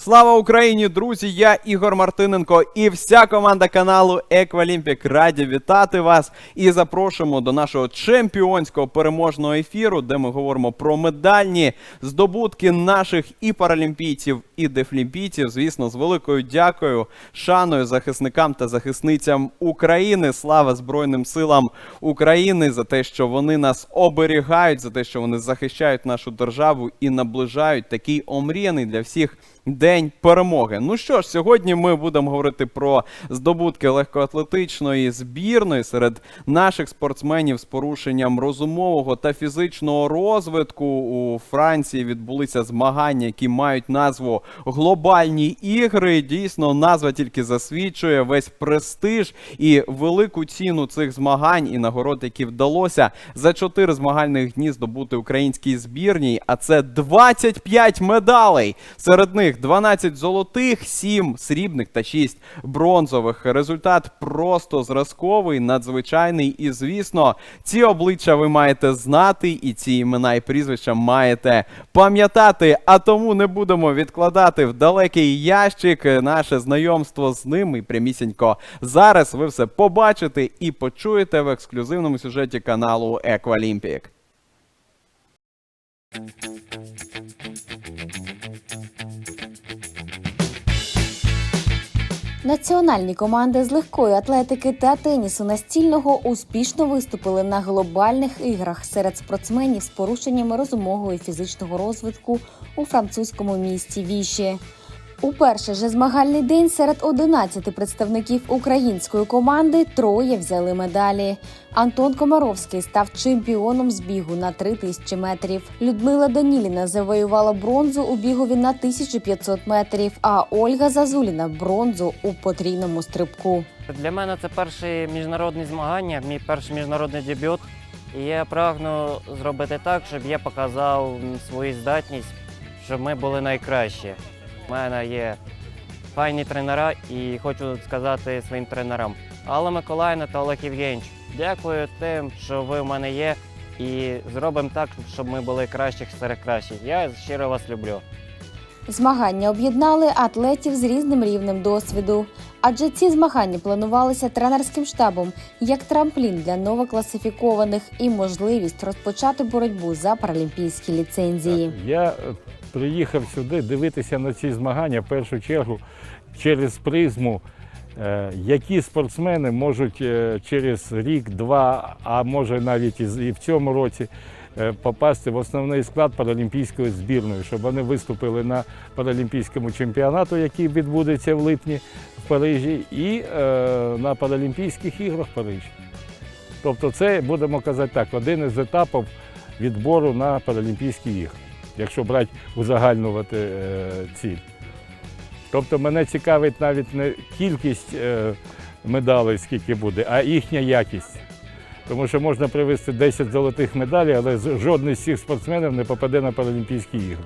Слава Україні, друзі! Я Ігор Мартиненко і вся команда каналу Еквалімпік раді вітати вас і запрошуємо до нашого чемпіонського переможного ефіру, де ми говоримо про медальні здобутки наших і паралімпійців, і дефлімпійців. Звісно, з великою дякою, шаною захисникам та захисницям України. Слава Збройним силам України за те, що вони нас оберігають, за те, що вони захищають нашу державу і наближають такий омріяний для всіх. День перемоги. Ну що ж, сьогодні ми будемо говорити про здобутки легкоатлетичної збірної серед наших спортсменів з порушенням розумового та фізичного розвитку. У Франції відбулися змагання, які мають назву Глобальні ігри. Дійсно, назва тільки засвідчує весь престиж і велику ціну цих змагань і нагород, які вдалося за чотири змагальних дні здобути українській збірній. А це 25 медалей. Серед них 12 золотих, 7 срібних та 6 бронзових. Результат просто зразковий, надзвичайний. І звісно, ці обличчя ви маєте знати, і ці імена і прізвища маєте пам'ятати. А тому не будемо відкладати в далекий ящик наше знайомство з ними прямісінько. Зараз ви все побачите і почуєте в ексклюзивному сюжеті каналу Еквалімпік. Національні команди з легкої атлетики та тенісу настільного успішно виступили на глобальних іграх серед спортсменів з порушеннями розумового і фізичного розвитку у французькому місті Віші. У перший же змагальний день серед 11 представників української команди троє взяли медалі. Антон Комаровський став чемпіоном з бігу на 3000 метрів. Людмила Даніліна завоювала бронзу у бігові на 1500 метрів, а Ольга Зазуліна бронзу у потрійному стрибку. Для мене це перші міжнародні змагання, мій перший міжнародний дебют. І я прагну зробити так, щоб я показав свою здатність, щоб ми були найкращі. У мене є файні тренера і хочу сказати своїм тренерам Алла Миколаївна та Олег Євгеньович, дякую тим, що ви в мене є, і зробимо так, щоб ми були кращих серед кращих. Я щиро вас люблю. Змагання об'єднали атлетів з різним рівнем досвіду, адже ці змагання планувалися тренерським штабом як трамплін для новокласифікованих і можливість розпочати боротьбу за паралімпійські ліцензії. Я приїхав сюди дивитися на ці змагання в першу чергу через призму, е, які спортсмени можуть е, через рік-два, а може навіть і в цьому році е, попасти в основний склад паралімпійської збірної, щоб вони виступили на паралімпійському чемпіонату, який відбудеться в липні в Парижі, і на Паралімпійських іграх в Парижі. Тобто, це будемо казати так, один із етапів відбору на Паралімпійські ігри, якщо брати узагальнювати е, ціль. Тобто мене цікавить навіть не кількість е, медалей, скільки буде, а їхня якість. Тому що можна привезти 10 золотих медалей, але жодний з цих спортсменів не попаде на Паралімпійські ігри.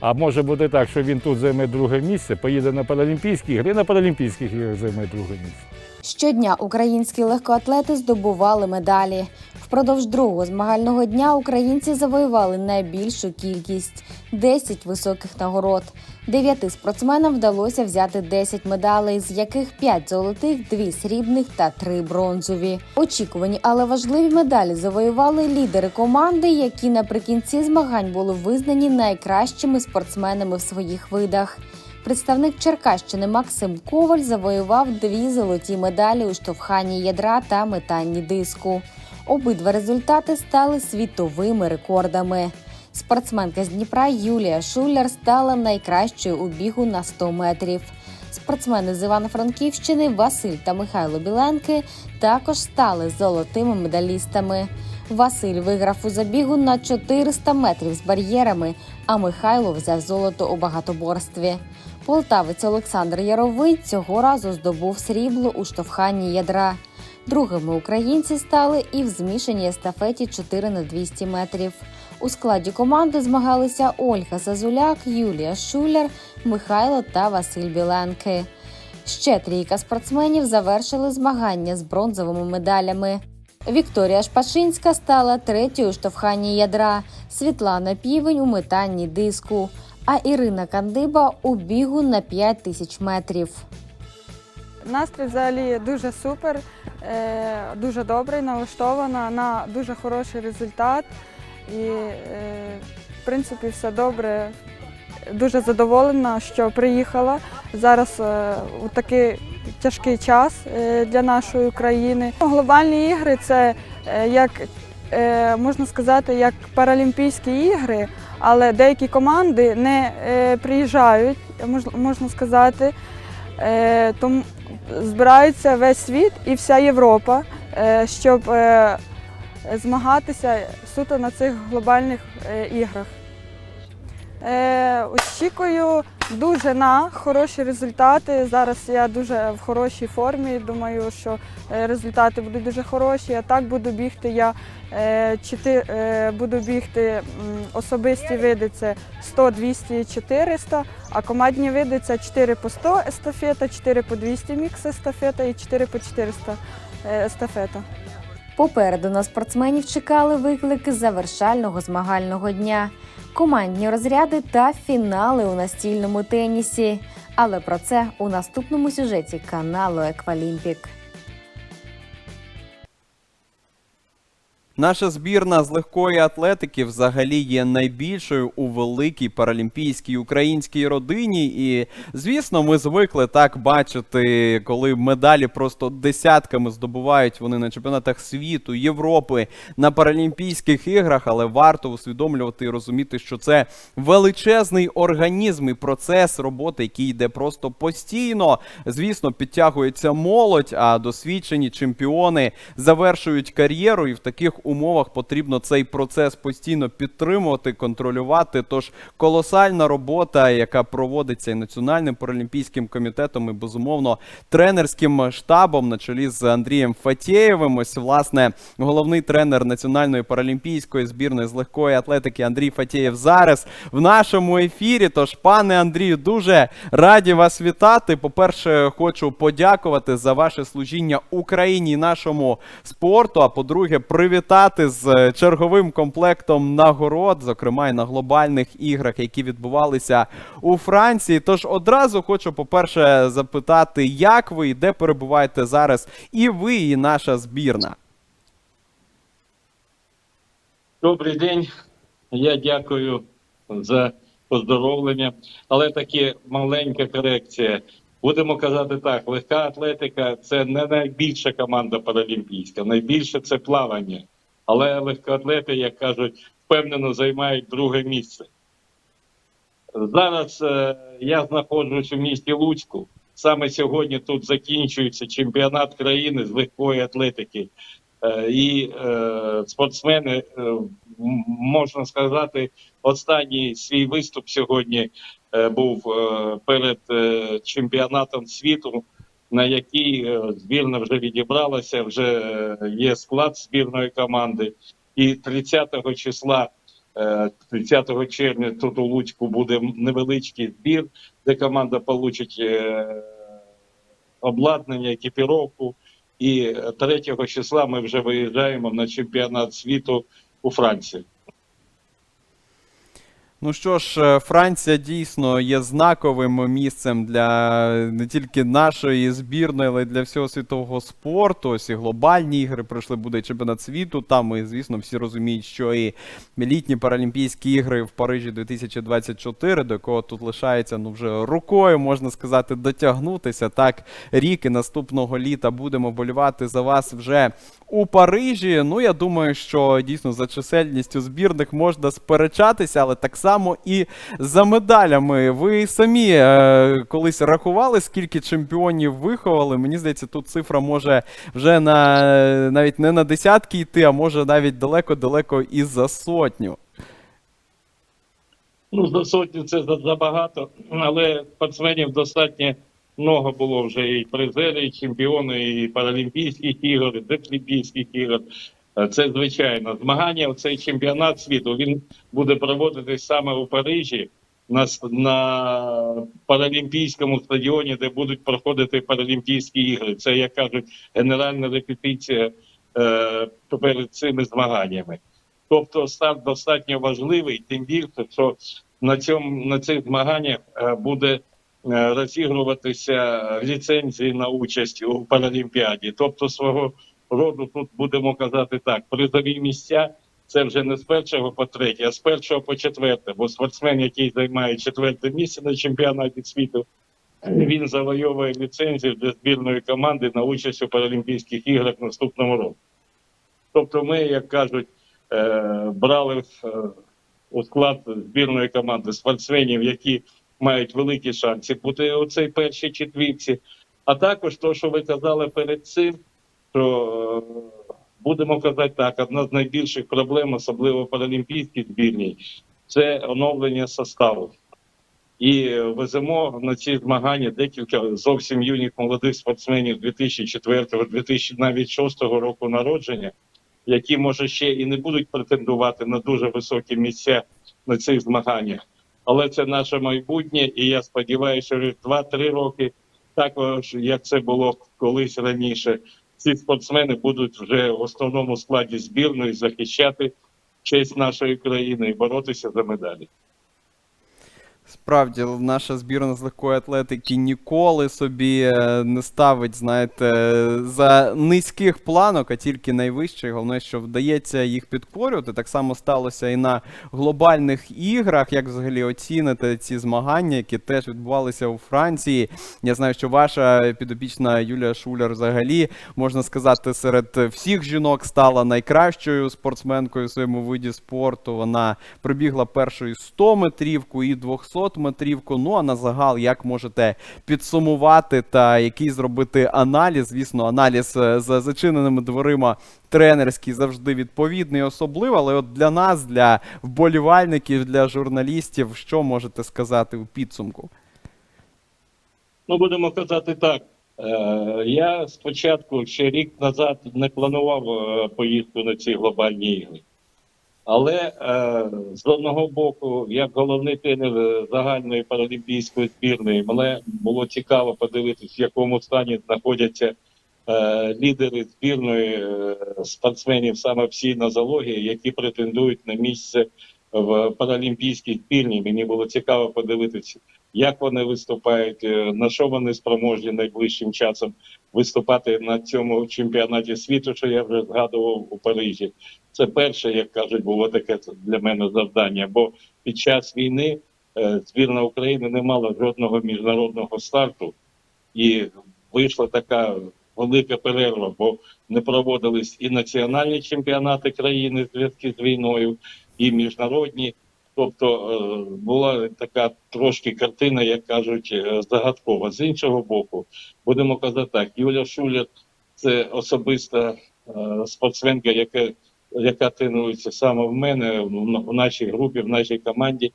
А може бути так, що він тут займе друге місце, поїде на Паралімпійські ігри і на Паралімпійських іграх займе друге місце. Щодня українські легкоатлети здобували медалі. Впродовж другого змагального дня українці завоювали найбільшу кількість 10 високих нагород. Дев'яти спортсменам вдалося взяти 10 медалей, з яких 5 золотих, 2 срібних та 3 бронзові. Очікувані, але важливі медалі завоювали лідери команди, які наприкінці змагань були визнані найкращими спортсменами в своїх видах. Представник Черкащини Максим Коваль завоював дві золоті медалі у штовханні ядра та метанні диску. Обидва результати стали світовими рекордами. Спортсменка з Дніпра Юлія Шуляр стала найкращою у бігу на 100 метрів. Спортсмени з Івано-Франківщини Василь та Михайло Біленки також стали золотими медалістами. Василь виграв у забігу на 400 метрів з бар'єрами, а Михайло взяв золото у багатоборстві. Полтавець Олександр Яровий цього разу здобув срібло у штовханні ядра. Другими українці стали і в змішаній естафеті 4 на 200 метрів. У складі команди змагалися Ольга Зазуляк, Юлія Шуляр, Михайло та Василь Біленки. Ще трійка спортсменів завершили змагання з бронзовими медалями. Вікторія Шпашинська стала третьою штовханні ядра, Світлана Півень у метанні диску. А Ірина Кандиба у бігу на 5 тисяч метрів. Настрій взагалі дуже супер, е, дуже добрий, налаштована на дуже хороший результат. І, е, в принципі, все добре. Дуже задоволена, що приїхала зараз е, у такий тяжкий час для нашої країни. Глобальні ігри це як можна сказати, як Паралімпійські ігри, але деякі команди не е, приїжджають, можна сказати. Е, Тому збирається весь світ і вся Європа, е, щоб змагатися суто на цих глобальних іграх. Очікую дуже на хороші результати. Зараз я дуже в хорошій формі. Думаю, що е, результати будуть дуже хороші. А так буду бігти. Я е, е, буду бігти особисті види це 100, 200, 400, а командні види це 4 по 100 естафета, 4 по 200 мікс естафета і 4 по 400 е, естафета. Попереду на спортсменів чекали виклики завершального змагального дня, командні розряди та фінали у настільному тенісі. Але про це у наступному сюжеті каналу Еквалімпік. Наша збірна з легкої атлетики взагалі є найбільшою у великій паралімпійській українській родині. І звісно, ми звикли так бачити, коли медалі просто десятками здобувають вони на чемпіонатах світу, Європи, на Паралімпійських іграх. Але варто усвідомлювати і розуміти, що це величезний організм і процес роботи, який йде просто постійно. Звісно, підтягується молодь, а досвідчені чемпіони завершують кар'єру, і в таких умовах потрібно цей процес постійно підтримувати, контролювати. Тож колосальна робота, яка проводиться і Національним паралімпійським комітетом, і безумовно тренерським штабом на чолі з Андрієм Фатєєвим. Ось власне головний тренер Національної паралімпійської збірної з легкої атлетики Андрій Фатєєв зараз в нашому ефірі. Тож, пане Андрію, дуже раді вас вітати. По-перше, хочу подякувати за ваше служіння Україні і нашому спорту. А по-друге, привітати з черговим комплектом нагород, зокрема і на глобальних іграх, які відбувалися у Франції. Тож одразу хочу, по-перше, запитати, як ви і де перебуваєте зараз, і ви, і наша збірна. Добрий день. Я дякую за поздоровлення. Але таки маленька корекція. Будемо казати так: легка атлетика це не найбільша команда паралімпійська. Найбільше це плавання. Але легкоатлети, як кажуть, впевнено займають друге місце. Зараз е, я знаходжусь у місті Луцьку. Саме сьогодні тут закінчується чемпіонат країни з легкої атлетики. Е, і е, спортсмени, е, можна сказати, останній свій виступ сьогодні е, був е, перед е, чемпіонатом світу, на який е, збірна вже відібралася, вже е, є склад збірної команди. І 30 числа, е, 30 червня, тут у Луцьку буде невеличкий збір, де команда получить е, обладнання, екіпіровку. І 3 числа ми вже виїжджаємо на чемпіонат світу у Франції. Ну що ж, е, Франція дійсно є знаковим місцем для не тільки нашої збірної, але й для всього світового спорту. Ось і глобальні ігри пройшли, буде чемпіонат світу. Там і, звісно, всі розуміють, що і літні Паралімпійські ігри в Парижі 2024, до якого тут лишається ну вже рукою, можна сказати, дотягнутися. Так, рік і наступного літа будемо болювати за вас вже у Парижі. Ну, я думаю, що дійсно за чисельністю збірних можна сперечатися, але так само і за медалями. Ви самі е, колись рахували, скільки чемпіонів виховали. Мені здається, тут цифра може вже на навіть не на десятки йти, а може навіть далеко-далеко і за сотню. Ну, за сотню це забагато, але спортсменів достатньо много було вже і призери, і чемпіони, і Паралімпійських ігор, і Дефлімпійських ігор. Е, Це звичайно. Змагання, цей чемпіонат світу, він буде проводитись саме у Парижі на, на Паралімпійському стадіоні, де будуть проходити Паралімпійські ігри. Це, як кажуть, генеральна репетиція е, перед цими змаганнями. Тобто старт достатньо важливий, тим більше, що на цьому на цих змаганнях е, буде е, розігруватися ліцензії на участь у Паралімпіаді. Тобто свого роду тут будемо казати так: призові місця це вже не з першого по третє, а з першого по четверте. Бо спортсмен, який займає четверте місце на чемпіонаті світу, він завойовує ліцензію для збірної команди на участь у Паралімпійських іграх наступного року. Тобто, ми, як кажуть, е, брали е, у склад збірної команди спортсменів, які мають великі шанси бути у цій першій четвірці. А також то, що ви казали перед цим, що е, будемо казати так, одна з найбільших проблем, особливо паралімпійській збірній, це оновлення составу. І веземо на ці змагання декілька зовсім юних молодих спортсменів 2004 2000 навіть 6 року народження, які може ще і не будуть претендувати на дуже високі місця на цих змаганнях. Але це наше майбутнє, і я сподіваюся, що 2-3 роки, також як це було колись раніше, ці спортсмени будуть вже в основному складі збірної захищати честь нашої країни і боротися за медалі. Справді, наша збірна з легкої атлетики ніколи собі е, не ставить, знаєте, за низьких планок, а тільки найвищих. Головне, що вдається їх підкорювати. Так само сталося і на глобальних іграх. Як взагалі оціните ці змагання, які теж відбувалися у Франції? Я знаю, що ваша підопічна Юлія Шуляр взагалі можна сказати, серед всіх жінок стала найкращою спортсменкою в своєму виді спорту. Вона пробігла першою 100 метрівку і 200 метрівку. Ну а на загал, як можете підсумувати та який зробити аналіз? Звісно, аналіз е, за зачиненими дверима тренерський завжди відповідний, особливо. Але от для нас, для вболівальників, для журналістів, що можете сказати у підсумку? Ну, будемо казати так. Е, я спочатку ще рік назад не планував е, поїздку на ці глобальні ігри. Але е, з одного боку, як головний тренер е, загальної паралімпійської збірної, мене було цікаво подивитися, в якому стані знаходяться е, лідери збірної е, спортсменів саме всі нозології, які претендують на місце в паралімпійській збірні. Мені було цікаво подивитися, як вони виступають, е, на що вони спроможні найближчим часом виступати на цьому чемпіонаті світу, що я вже згадував у Парижі. Це перше, як кажуть, було таке для мене завдання. Бо під час війни е, збірна України не мала жодного міжнародного старту, і вийшла така велика перерва, бо не проводились і національні чемпіонати країни в зв'язку з війною, і міжнародні. Тобто е, була така трошки картина, як кажуть, е, загадкова. З іншого боку, будемо казати так: Юля Шуляр це особиста е, спортсменка, яка, яка тренується саме в мене в нашій групі, в нашій команді.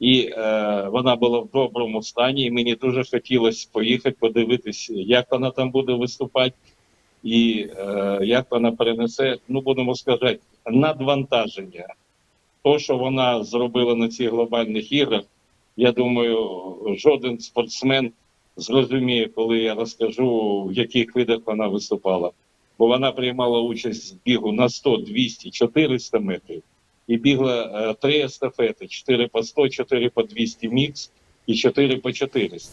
І е, вона була в доброму стані, і мені дуже хотілося поїхати подивитися, як вона там буде виступати, і е, як вона перенесе, ну будемо сказати, надвантаження. То, що вона зробила на цих глобальних іграх, я думаю, жоден спортсмен зрозуміє, коли я розкажу, в яких видах вона виступала. Бо вона приймала участь в бігу на 100, 200, 400 метрів і бігла е, три естафети: 4 по 100, 4 по 200 мікс і 4 по 400.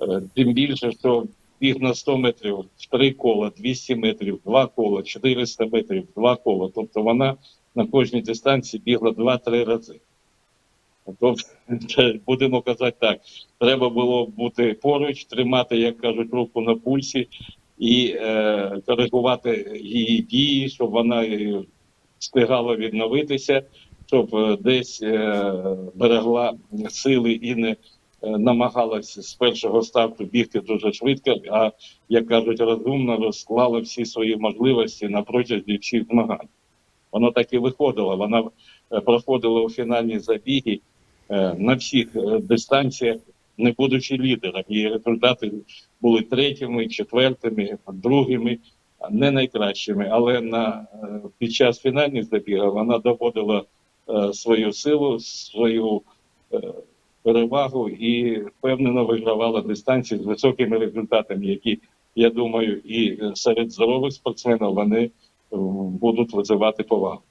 Е, Тим більше, що біг на 100 метрів, 3 кола, 200 метрів, 2 кола, 400 метрів, 2 кола. Тобто вона на кожній дистанції бігла 2-3 рази. Тобто, будемо казати так, треба було бути поруч, тримати, як кажуть, руку на пульсі і е, коригувати її дії, щоб вона встигала відновитися, щоб е, десь е, берегла сили і не е, намагалася з першого старту бігти дуже швидко, а як кажуть, розумно розклала всі свої можливості на протязі всіх змагань. Воно так і виходило. Вона е, проходила у фінальні забіги е, на всіх е, дистанціях, не будучи лідером. Її результати були третіми, четвертими, другими, не найкращими. Але на під час фінальних забігів вона доводила свою силу, свою перевагу і впевнено вигравала дистанції з високими результатами, які я думаю, і серед здорових спортсменів вони будуть визивати повагу.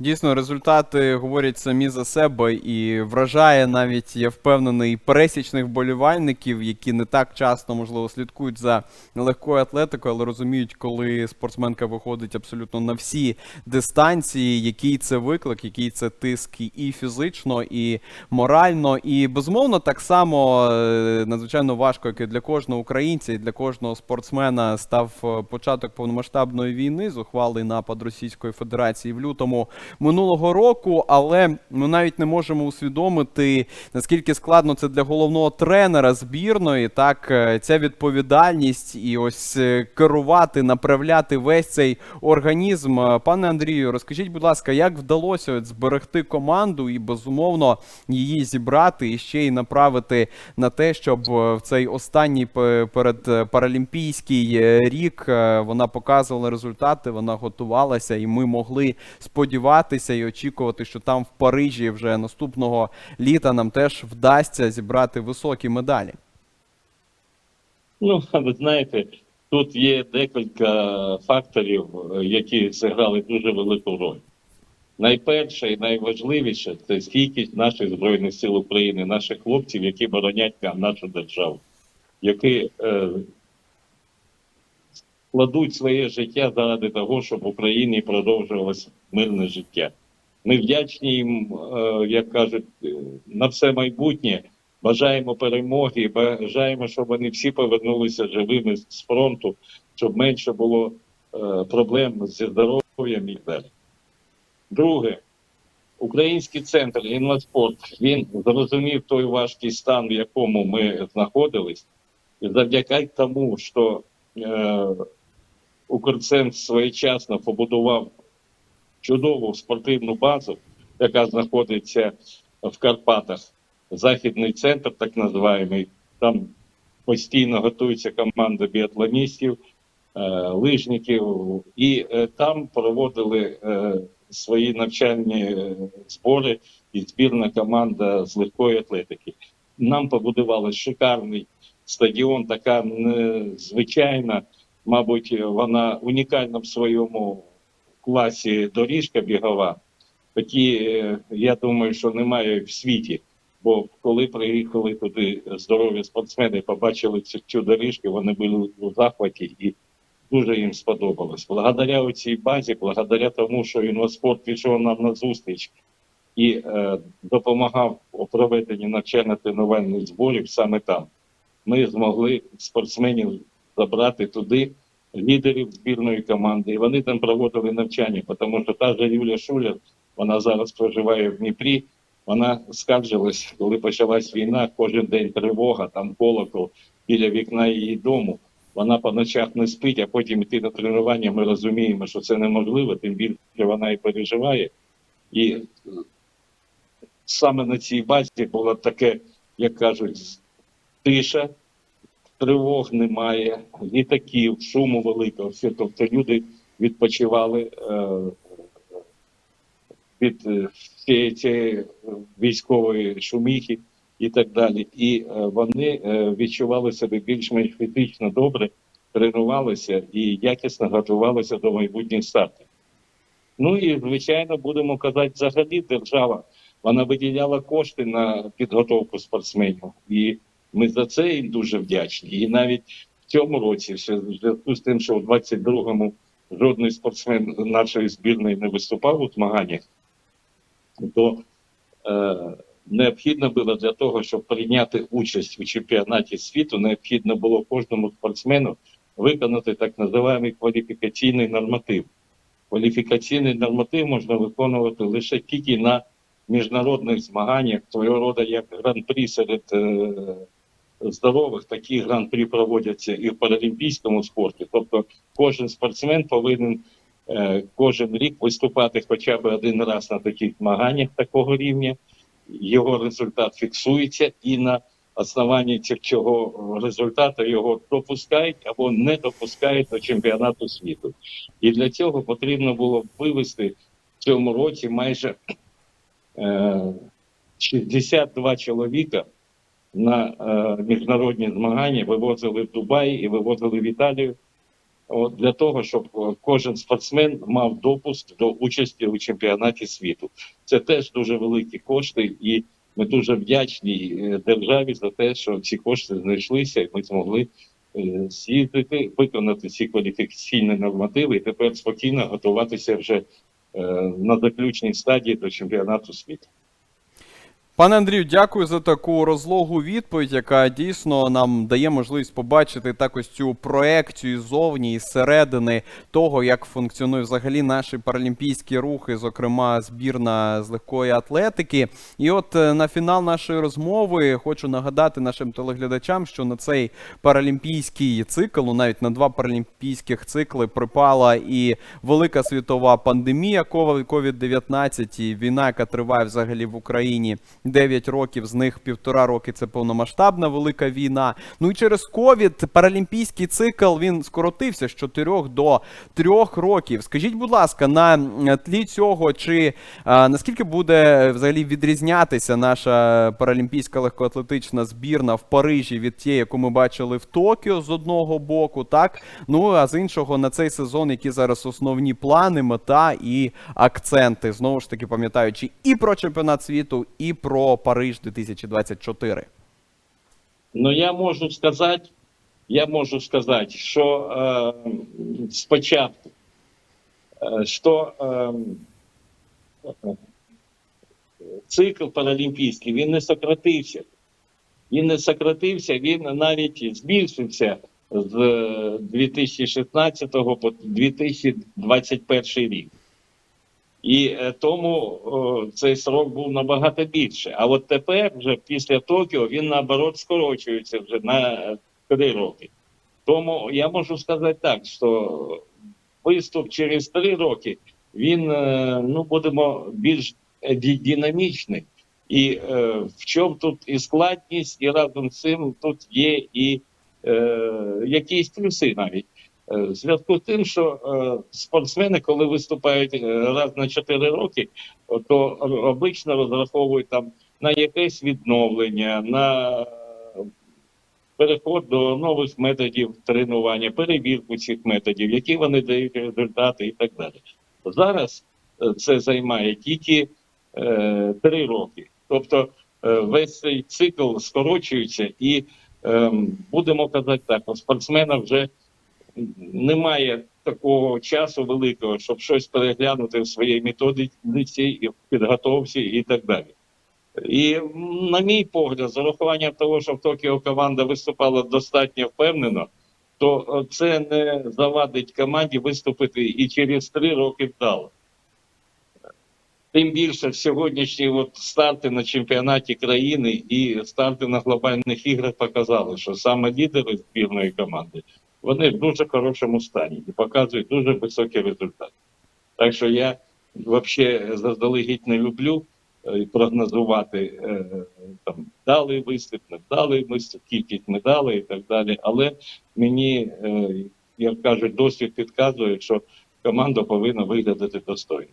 Дійсно, результати говорять самі за себе і вражає навіть, я впевнений, пересічних вболівальників, які не так часто, можливо, слідкують за легкою атлетикою, але розуміють, коли спортсменка виходить абсолютно на всі дистанції, який це виклик, який це тиск і фізично, і морально. І безумовно, так само е, надзвичайно важко, як і для кожного українця, і для кожного спортсмена став е, початок повномасштабної війни, зухвалий напад Російської Федерації в лютому минулого року. Але ми навіть не можемо усвідомити, наскільки складно це для головного тренера збірної. Так, е, ця відповідальність і ось е, керувати, направляти весь цей організм. Е, Пане Андрію, розкажіть, будь ласка, як вдалося от зберегти команду і безумовно її зібрати і ще й направити на те, щоб в цей останній перед паралімпійський рік вона показувала результати, вона готувалася, і ми могли сподіватися і очікувати, що там в Парижі вже наступного літа нам теж вдасться зібрати високі медалі. Ну, ви знаєте, тут є декілька факторів, які зіграли дуже велику роль. Найперше і найважливіше це стійкість наших Збройних сил України, наших хлопців, які боронять нашу державу, які е, кладуть своє життя заради того, щоб в Україні продовжувалося мирне життя. Ми вдячні їм, е, як кажуть, е, на все майбутнє. Бажаємо перемоги, бажаємо, щоб вони всі повернулися живими з фронту, щоб менше було е, проблем зі здоров'ям і далі. Друге, український центр інваспорт він зрозумів той важкий стан, в якому ми знаходились, і завдяки тому, що е, Укрцентр своєчасно побудував чудову спортивну базу, яка знаходиться в Карпатах. Західний центр, так називаємий, там постійно готується команда біатлоністів, е, лижників, і е, там проводили е, свої навчальні збори і збірна команда з легкої атлетики. Нам побудували шикарний стадіон, така незвичайна, мабуть, вона унікальна в своєму класі доріжка бігова. Такі, е, я думаю, що немає в світі. Бо коли приїхали туди здорові спортсмени, побачили цю, цю доріжку, вони були у захваті і дуже їм сподобалось. Благодаря цій базі, благодаря тому, що інваспорт пішов нам на зустріч і е, допомагав у проведенні навчально-тренувальних зборів саме там. Ми змогли спортсменів забрати туди, лідерів збірної команди, і вони там проводили навчання, тому що та же Юлія Шуляр, вона зараз проживає в Дніпрі. Вона скаржилась, коли почалась війна, кожен день тривога, там колокол біля вікна її дому. Вона по ночах не спить, а потім йти на тренування. Ми розуміємо, що це неможливо, тим більше вона і переживає. І е, саме на цій базі було таке, як кажуть, тиша, тривог немає, літаків, шуму великого. Все, тобто люди відпочивали е, від е, всієї цієї військової шуміхи і так далі. І е, вони е, відчували себе більш-менш фізично добре, тренувалися і якісно готувалися до майбутніх стартів. Ну і звичайно, будемо казати, взагалі держава вона виділяла кошти на підготовку спортсменів, і ми за це їм дуже вдячні. І навіть в цьому році, в зв'язку з тим, що в 22-му жодний спортсмен нашої збірної не виступав у змаганнях, то е, необхідно було для того, щоб прийняти участь у чемпіонаті світу, необхідно було кожному спортсмену виконати так називаємий кваліфікаційний норматив. Кваліфікаційний норматив можна виконувати лише тільки на міжнародних змаганнях, свого роду як гран-прі серед е, здорових, такі гран-прі проводяться і в паралімпійському спорті. Тобто кожен спортсмен повинен е, кожен рік виступати хоча б один раз на таких змаганнях такого рівня. Його результат фіксується, і на основанні цього результату його допускають або не допускають до чемпіонату світу. І для цього потрібно було вивести в цьому році майже е, 62 чоловіка на е, міжнародні змагання, вивозили в Дубай і вивозили в Італію. от, для того, щоб е, кожен спортсмен мав допуск до участі у чемпіонаті світу. Це теж дуже великі кошти, і ми дуже вдячні е, державі за те, що ці кошти знайшлися, і ми змогли з'їздити, виконати ці кваліфікаційні нормативи, і тепер спокійно готуватися вже на заключній стадії до чемпіонату світу. Пане Андрію, дякую за таку розлогу відповідь, яка дійсно нам дає можливість побачити так ось цю проекцію ззовні і зсередини того, як функціонує взагалі наші паралімпійські рухи, зокрема збірна з легкої атлетики. І от е, на фінал нашої розмови хочу нагадати нашим телеглядачам, що на цей паралімпійський цикл, ну навіть на два паралімпійських цикли припала і велика світова пандемія COVID-19, і війна, яка триває взагалі в Україні 9 років, з них півтора роки це повномасштабна велика війна. Ну і через ковід паралімпійський цикл він скоротився з 4 до 3 років. Скажіть, будь ласка, на тлі цього, чи а, наскільки буде взагалі відрізнятися наша паралімпійська легкоатлетична збірна в Парижі від тієї, яку ми бачили в Токіо з одного боку, так? Ну а з іншого на цей сезон, які зараз основні плани, мета і акценти, знову ж таки пам'ятаючи і про чемпіонат світу, і про Париж 2024. Ну, я можу сказати, я можу сказати, що е, спочатку, е, що е, цикл паралімпійський він не сократився. Він не сократився, він навіть збільшився з е, 2016 по 2021 рік. І е, тому о, цей срок був набагато більше. А от тепер, вже після Токіо, він наоборот скорочується вже на три роки. Тому я можу сказати так, що виступ через три роки він е, ну будемо більш динамічний. І е, в чому тут і складність, і разом з цим тут є і е, якісь плюси навіть. Е, В зв'язку з тим, що е, спортсмени, коли виступають е, раз на 4 роки, то обично розраховують там на якесь відновлення, на переход до нових методів тренування, перевірку цих методів, які вони дають результати і так далі. Зараз це займає тільки е, 3 роки. Тобто весь цей цикл скорочується, і е, будемо казати так, у спортсмена вже немає такого часу великого, щоб щось переглянути в своїй методиці і в підготовці і так далі. І на мій погляд, з урахуванням того, що в Токіо команда виступала достатньо впевнено, то е, це не завадить команді виступити і через три роки вдало. Тим більше сьогоднішні от старти на чемпіонаті країни і старти на глобальних іграх показали, що саме лідери збірної команди вони в дуже хорошому стані і показують дуже високий результат. Так що я взагалі заздалегідь не люблю е, прогнозувати е, там вдалий виступ, невдалий виступ, кількість медалей і так далі. Але мені, е, як кажуть, досвід підказує, що команда повинна виглядати достойно.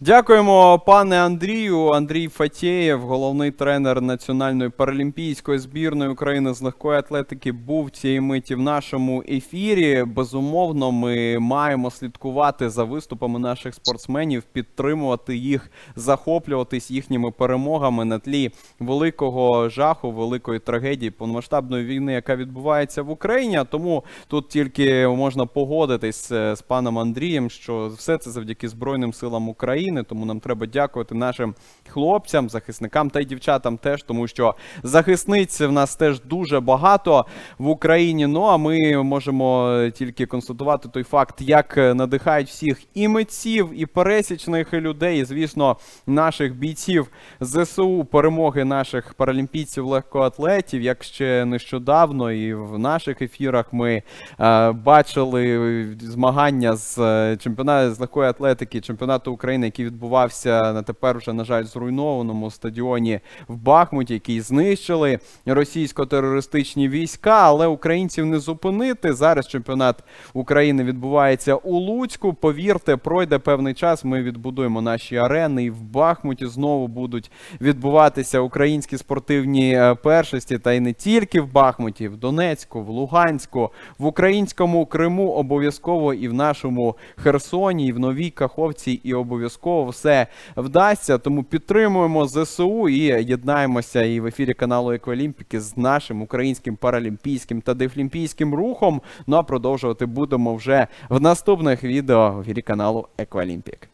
Дякуємо, пане Андрію. Андрій Фатєєв, головний тренер Національної паралімпійської збірної України з легкої атлетики, був цієї миті в нашому ефірі. Безумовно, ми маємо слідкувати за виступами наших спортсменів, підтримувати їх, захоплюватись їхніми перемогами на тлі великого жаху, великої трагедії повномасштабної війни, яка відбувається в Україні. Тому тут тільки можна погодитись е, з паном Андрієм, що все це завдяки Збройним силам України. Тому нам треба дякувати нашим хлопцям, захисникам та й дівчатам теж, тому що захисниць в нас теж дуже багато в Україні. Ну а ми можемо тільки констатувати той факт, як надихають всіх і митців, і пересічних людей, і, звісно, наших бійців ЗСУ, перемоги наших паралімпійців легкоатлетів. Як ще нещодавно, і в наших ефірах ми е, бачили змагання з е, чемпіонату з легкої атлетики, чемпіонату України, який відбувався на тепер вже, на жаль, зруйнованому стадіоні в Бахмуті, який знищили російсько-терористичні війська, але українців не зупинити. Зараз чемпіонат України відбувається у Луцьку. Повірте, пройде певний час. Ми відбудуємо наші арени, і в Бахмуті знову будуть відбуватися українські спортивні е, першості, та й не тільки в Бахмуті, в Донецьку, в Луганську, в українському Криму обов'язково і в нашому Херсоні, і в Новій Каховці, і обов'язково все вдасться. Тому підтримуємо ЗСУ і єднаємося і в ефірі каналу Еквалімпіки з нашим українським паралімпійським та дефлімпійським рухом. Ну а продовжувати будемо вже в наступних відео в ефірі каналу Еквалімпік.